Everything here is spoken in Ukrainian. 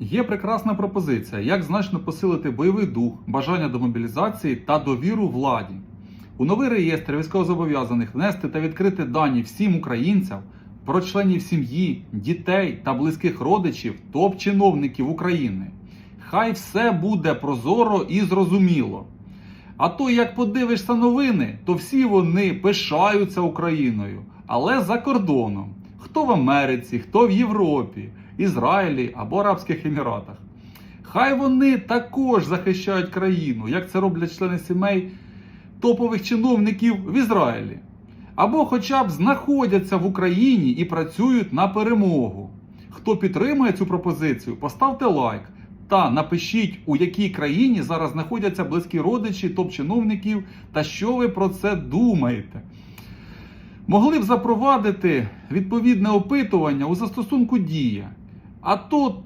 Є прекрасна пропозиція, як значно посилити бойовий дух, бажання до мобілізації та довіру владі. У новий реєстр військовозобов'язаних внести та відкрити дані всім українцям про членів сім'ї, дітей та близьких родичів топ-чиновників України. Хай все буде прозоро і зрозуміло. А то, як подивишся новини, то всі вони пишаються Україною, але за кордоном. Хто в Америці, хто в Європі, Ізраїлі або Арабських Еміратах. Хай вони також захищають країну, як це роблять члени сімей топових чиновників в Ізраїлі. Або хоча б знаходяться в Україні і працюють на перемогу. Хто підтримує цю пропозицію, поставте лайк та напишіть, у якій країні зараз знаходяться близькі родичі топ-чиновників та що ви про це думаєте. Могли б запровадити відповідне опитування у застосунку Дія. А то там.